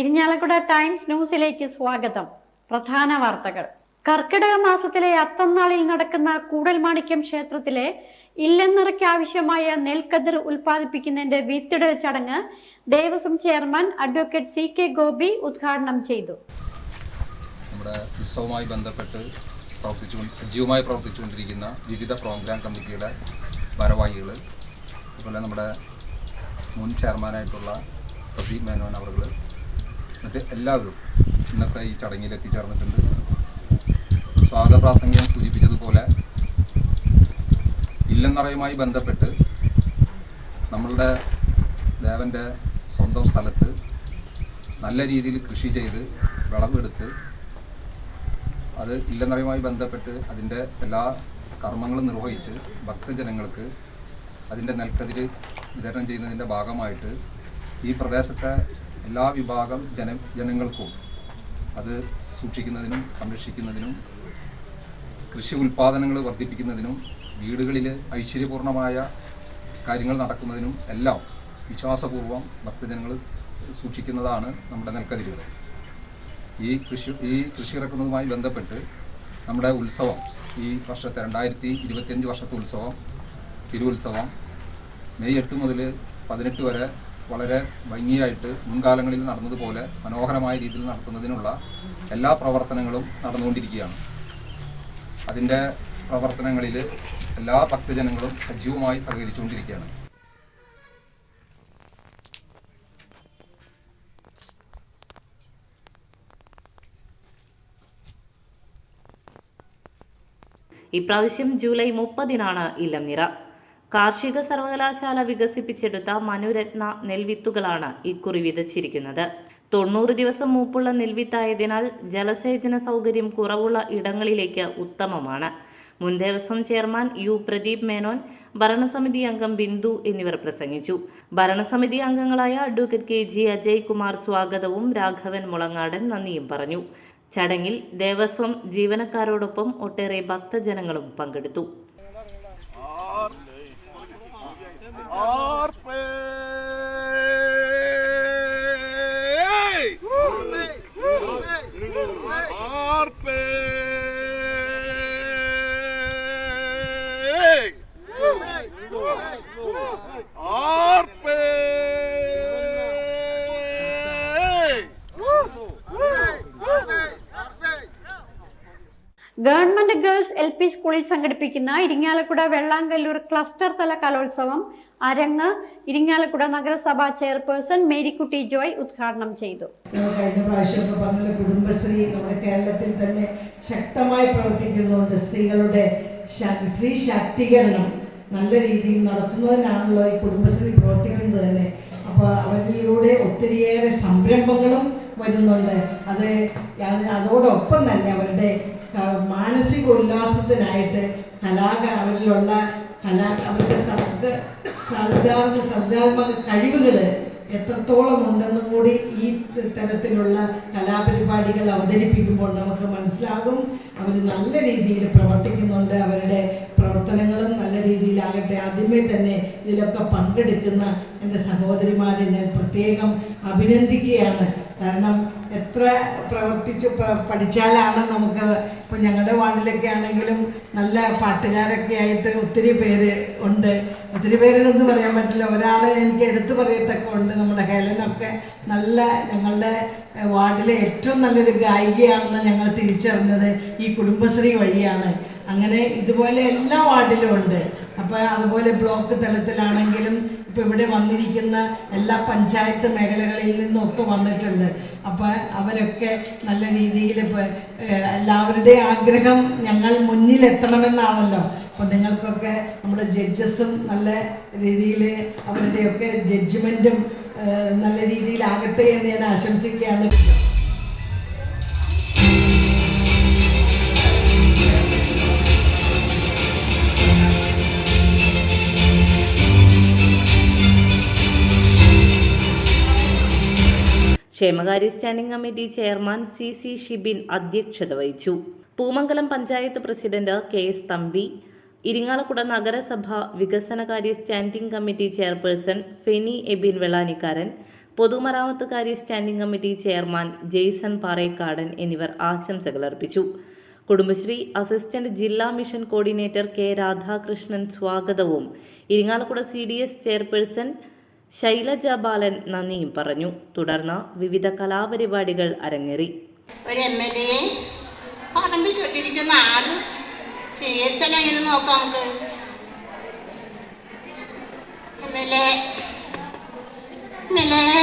Irinjalakuda times ന്യൂസിലേക്ക് സ്വാഗതം. പ്രധാന വാർത്തകൾ. കർക്കിടക മാസത്തിലെ അത്തന്നാളിൽ നടക്കുന്ന കൂടൽമാണിക്യം ക്ഷേത്രത്തിലെ ഇല്ലെന്നിറയ്ക്ക് ആവശ്യമായ നെൽക്കതിർ ഉൽപ്പാദിപ്പിക്കുന്നതിന്റെ വിത്തിടൽ ചടങ്ങ് Devaswom chairman advocate C K Gopi ഉദ്ഘാടനം ചെയ്തു. നമ്മുടെ ബന്ധപ്പെട്ട് സജീവമായി പ്രവർത്തിച്ചുകൊണ്ടിരിക്കുന്ന വിവിധ പ്രോഗ്രാം കമ്മിറ്റിയുടെ ഭാരവാഹികൾ അതുപോലെ നമ്മുടെ മുൻ ചെയർമാനായിട്ടുള്ള പ്രദീപ് മേനോൻ അവർ മറ്റ് എല്ലാവരും ഇന്നത്തെ ഈ ചടങ്ങിൽ എത്തിച്ചേർന്നിട്ടുണ്ട്. സ്വാഗതപ്രാസംഗം സൂചിപ്പിച്ചതുപോലെ ഇല്ലെന്നറയുമായി ബന്ധപ്പെട്ട് നമ്മളുടെ ദേവന്റെ സ്വന്തം സ്ഥലത്ത് നല്ല രീതിയിൽ കൃഷി ചെയ്ത് വിളവെടുത്ത് അത് ഇല്ലെന്നറയുമായി ബന്ധപ്പെട്ട് അതിന്റെ എല്ലാ കർമ്മങ്ങളും നിർവഹിച്ച് ഭക്തജനങ്ങൾക്ക് അതിന്റെ നെൽക്കതിര് വിതരണം ചെയ്യുന്നതിന്റെ ഭാഗമായിട്ട് ഈ പ്രദേശത്തെ എല്ലാ വിഭാഗം ജന ജനങ്ങൾക്കും അത് സൂക്ഷിക്കുന്നതിനും സംരക്ഷിക്കുന്നതിനും കൃഷി ഉൽപ്പാദനങ്ങൾ വർദ്ധിപ്പിക്കുന്നതിനും വീടുകളിൽ ഐശ്വര്യപൂർണമായ കാര്യങ്ങൾ നടക്കുന്നതിനും എല്ലാം വിശ്വാസപൂർവം ഭക്തജനങ്ങൾ സൂക്ഷിക്കുന്നതാണ് നമ്മുടെ നെൽക്കതിരുകൾ. ഈ കൃഷി ഈ കൃഷി ഇറക്കുന്നതുമായി ബന്ധപ്പെട്ട് നമ്മുടെ ഉത്സവം ഈ വർഷത്തെ രണ്ടായിരത്തി ഇരുപത്തിയഞ്ച് വർഷത്തെ ഉത്സവം തിരുവുത്സവം മെയ് എട്ട് മുതൽ പതിനെട്ട് വരെ വളരെ ഭംഗിയായിട്ട് മുൻകാലങ്ങളിൽ നടന്നതുപോലെ മനോഹരമായ രീതിയിൽ നടത്തുന്നതിനുള്ള എല്ലാ പ്രവർത്തനങ്ങളും നടന്നുകൊണ്ടിരിക്കുകയാണ്. അതിന്റെ പ്രവർത്തനങ്ങളിൽ എല്ലാ ഭക്തജനങ്ങളും സജീവമായി സഹകരിച്ചുകൊണ്ടിരിക്കുകയാണ്. ഇപ്രാവശ്യം ജൂലൈ മുപ്പതിനാണ് ഇല്ലം നിറ. കാർഷിക സർവകലാശാല വികസിപ്പിച്ചെടുത്ത മനുരത്ന നെൽവിത്തുകളാണ് ഇക്കുറി വിതച്ചിരിക്കുന്നത്. തൊണ്ണൂറ് ദിവസം മൂപ്പുള്ള നെൽവിത്തായതിനാൽ ജലസേചന സൗകര്യം കുറവുള്ള ഇടങ്ങളിലേക്ക് ഉത്തമമാണ്. മുൻ ദേവസ്വം ചെയർമാൻ യു പ്രദീപ് മേനോൻ ഭരണസമിതി അംഗം ബിന്ദു എന്നിവർ പ്രസംഗിച്ചു. ഭരണസമിതി അംഗങ്ങളായ advocate K G Ajay Kumar സ്വാഗതവും രാഘവൻ മുളങ്ങാടൻ നന്ദിയും പറഞ്ഞു. ചടങ്ങിൽ ദേവസ്വം ജീവനക്കാരോടൊപ്പം ഒട്ടേറെ ഭക്തജനങ്ങളും പങ്കെടുത്തു. ഗവൺമെന്റ് ഗേൾസ് എൽ പി സ്കൂളിൽ സംഘടിപ്പിക്കുന്ന ഇരിങ്ങാലക്കുട വെള്ളാങ്കല്ലൂർ ക്ലസ്റ്റർ തല കലോത്സവം അരങ്ങ് ഇരിങ്ങാലക്കുട നഗരസഭാ ചെയർപേഴ്സൺ മേരിക്കുട്ടി ജോയ് ഉദ്ഘാടനം ചെയ്തു. കുടുംബശ്രീ നമ്മുടെ കേരളത്തിൽ തന്നെ ശക്തമായി പ്രവർത്തിക്കുന്നുണ്ട്. സ്ത്രീകളുടെ സ്ത്രീ ശാക്തീകരണം നല്ല രീതിയിൽ നടത്തുന്നതിനാണല്ലോ ഈ കുടുംബശ്രീ പ്രവർത്തിക്കുന്നത് തന്നെ. അപ്പോൾ അവരിലൂടെ ഒത്തിരിയേറെ സംരംഭങ്ങളും വരുന്നുണ്ട്. അത് അത് അതോടൊപ്പം തന്നെ അവരുടെ മാനസിക ഉല്ലാസത്തിനായിട്ട് കലാക കലാ അവരുടെ സർഗ സർഗാത്മ സർഗാത്മക കഴിവുകൾ എത്രത്തോളം ഉണ്ടെന്നും കൂടി ഈ തരത്തിലുള്ള കലാപരിപാടികൾ അവതരിപ്പിക്കുമ്പോൾ നമുക്ക് മനസ്സിലാകും. അവർ നല്ല രീതിയിൽ പ്രവർത്തിക്കുന്നുണ്ട്. അവരുടെ പ്രവർത്തനങ്ങളും നല്ല രീതിയിലാകട്ടെ. ആദ്യമേ തന്നെ ഇതിലൊക്കെ പങ്കെടുക്കുന്ന എന്റെ സഹോദരിമാരെ ഞാൻ പ്രത്യേകം അഭിനന്ദിക്കുകയാണ്. കാരണം എത്ര പ്രവർത്തിച്ച് പഠിച്ചാലാണ് നമുക്ക് ഇപ്പം ഞങ്ങളുടെ വാർഡിലൊക്കെ ആണെങ്കിലും നല്ല പാട്ടുകാരൊക്കെ ആയിട്ട് ഒത്തിരി പേര് ഉണ്ട്. ഒത്തിരി പേരുണ്ടെന്ന് പറയാൻ പറ്റില്ല. ഒരാൾ എനിക്ക് എടുത്തു പറയത്തൊക്കെ ഉണ്ട്. നമ്മുടെ ഹെലനൊക്കെ നല്ല ഞങ്ങളുടെ വാർഡിലെ ഏറ്റവും നല്ലൊരു ഗായികയാണെന്ന് ഞങ്ങൾ തിരിച്ചറിഞ്ഞത് ഈ കുടുംബശ്രീ വഴിയാണ്. അങ്ങനെ ഇതുപോലെ എല്ലാ വാർഡിലും ഉണ്ട്. അപ്പോൾ അതുപോലെ ബ്ലോക്ക് തലത്തിലാണെങ്കിലും ഇപ്പോൾ ഇവിടെ വന്നിരിക്കുന്ന എല്ലാ പഞ്ചായത്ത് മേഖലകളിൽ നിന്നൊക്കെ വന്നിട്ടുണ്ട്. അപ്പോൾ അവരൊക്കെ നല്ല രീതിയിൽ ഇപ്പോൾ എല്ലാവരുടെയും ആഗ്രഹം ഞങ്ങൾ മുന്നിലെത്തണമെന്നാണല്ലോ. അപ്പോൾ നിങ്ങൾക്കൊക്കെ നമ്മുടെ ജഡ്ജസും നല്ല രീതിയിൽ അവരുടെയൊക്കെ ജഡ്ജ്മെന്റും നല്ല രീതിയിലാകട്ടെ എന്ന് ഞാൻ ആശംസിക്കുകയാണ്. ക്ഷേമകാര്യ standing committee chairman C C Shibin അധ്യക്ഷത വഹിച്ചു. Poomangalam panchayat president K S Thampi Irinjalakuda നഗരസഭ വികസനകാര്യ standing committee chairperson Feni Ebin Vellanikkaran പൊതുമരാമത്ത് കാര്യ standing committee chairman Jaison Parekkadan എന്നിവർ ആശംസകൾ അർപ്പിച്ചു. കുടുംബശ്രീ അസിസ്റ്റന്റ് ജില്ലാ മിഷൻ കോർഡിനേറ്റർ കെ രാധാകൃഷ്ണൻ സ്വാഗതവും. Irinjalakuda C D S chairperson Shailaja Balan നന്ദിയും പറഞ്ഞു. തുടർന്ന് വിവിധ കലാപരിപാടികൾ അരങ്ങേറി. ഒരു എം എൽ എയെ പറമ്പിൽ കെട്ടിരിക്കുന്ന ആട് സ്വീകരിച്ചാൽ എങ്ങനെ നോക്കാം നമുക്ക്? M L M L A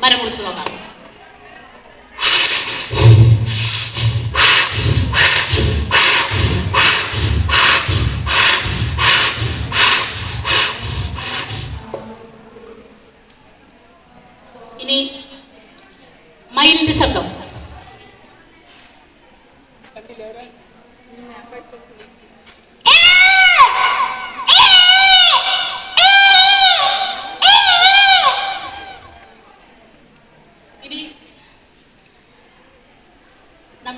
Barulho, Barulho,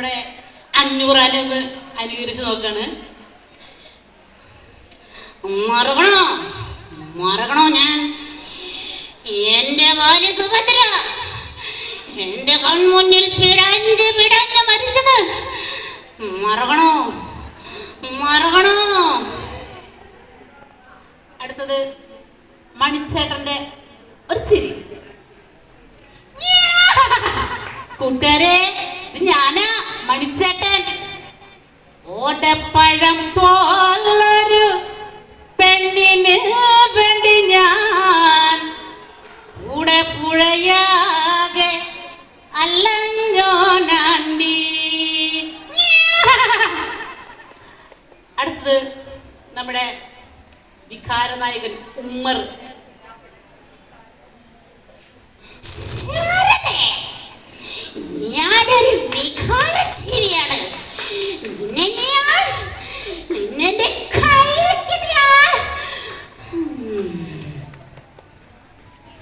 നമ്മുടെ അഞ്ഞൂറ് അഞ്ഞൂറാൽ അനുകരിച്ച് നോക്കാണ്. മറക്കണോ? മറക്കണോ ഞാൻ? എന്റെ ഭാര്യ സുഭദ്ര എന്റെ കൺമുന്നിൽ പിടഞ്ഞ് പിടഞ്ഞ് മരിച്ചത്. മറകണോ മറകണോ അടുത്തത് മണിച്ചേട്ടന്റെ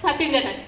सतीगणने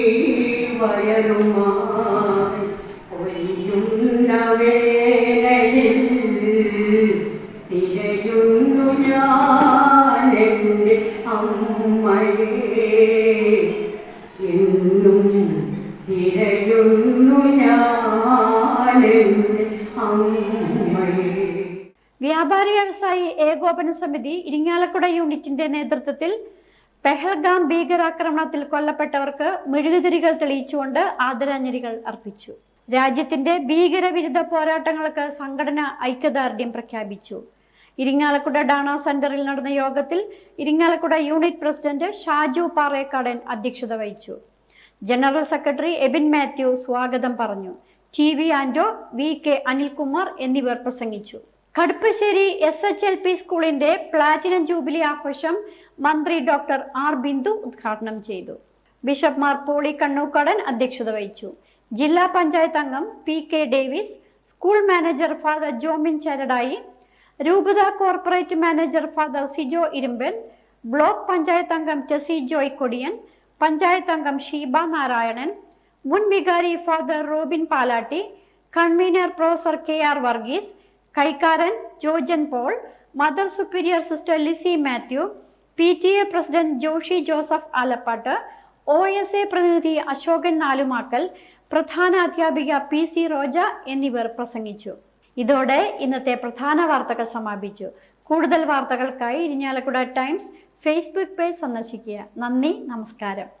വ്യാപാര തിരയുന്നു അമ്മയെ. എന്നും തിരയുന്നു അമ്മയെ. വ്യാപാരി വ്യവസായി ഏകോപന സമിതി ഇരിങ്ങാലക്കുട യൂണിറ്റിന്റെ നേതൃത്വത്തിൽ പെഹൽഗാം ഭീകരാക്രമണത്തിൽ കൊല്ലപ്പെട്ടവർക്ക് മെഴുകുതിരികൾ തെളിയിച്ചുകൊണ്ട് ആദരാഞ്ജലികൾ അർപ്പിച്ചു. രാജ്യത്തിന്റെ ഭീകരവിരുദ്ധ പോരാട്ടങ്ങൾക്ക് സംഘടന ഐക്യദാർഢ്യം പ്രഖ്യാപിച്ചു. ഇരിങ്ങാലക്കുട ഡാണ സെന്ററിൽ നടന്ന യോഗത്തിൽ ഇരിങ്ങാലക്കുട യൂണിറ്റ് പ്രസിഡന്റ് ഷാജു പാറേക്കാടൻ അധ്യക്ഷത വഹിച്ചു. ജനറൽ സെക്രട്ടറി എബിൻ മാത്യു സ്വാഗതം പറഞ്ഞു. T V Ando V K Anilkumar എന്നിവർ പ്രസംഗിച്ചു. Kaduppassery S H L P സ്കൂളിന്റെ പ്ലാറ്റിനം ജൂബിലി ആഘോഷം മന്ത്രി ഡോക്ടർ ആർ ബിന്ദു ഉദ്ഘാടനം ചെയ്തു. ബിഷപ്പ് മാർ പോളി കണ്ണൂക്കടൻ അധ്യക്ഷത വഹിച്ചു. ജില്ലാ പഞ്ചായത്ത് അംഗം P K Davis school manager father Jomin Charadayi രൂപത corporate manager father Sijo Irumban block panchayat അംഗം ടെസി ജോയ് കൊടിയൻ പഞ്ചായത്ത് അംഗം ഷീബ നാരായണൻ മുൻ വികാരി father Robin Palatty convener professor K R Varghese കൈക്കാരൻ Jojan Paul mother superior sister Lizy Mathew P T A president Joshy Joseph Alappatt O S A പ്രതിനിധി അശോകൻ നാലുമാക്കൽ പ്രധാന അധ്യാപിക P C Roja എന്നിവർ പ്രസംഗിച്ചു. ഇതോടെ ഇന്നത്തെ പ്രധാന വാർത്തകൾ സമാപിച്ചു. കൂടുതൽ വാർത്തകൾക്കായി ഇരിഞ്ഞാലക്കുട ടൈംസ് ഫേസ്ബുക്ക് പേജ് സന്ദർശിക്കുക. നന്ദി നമസ്കാരം.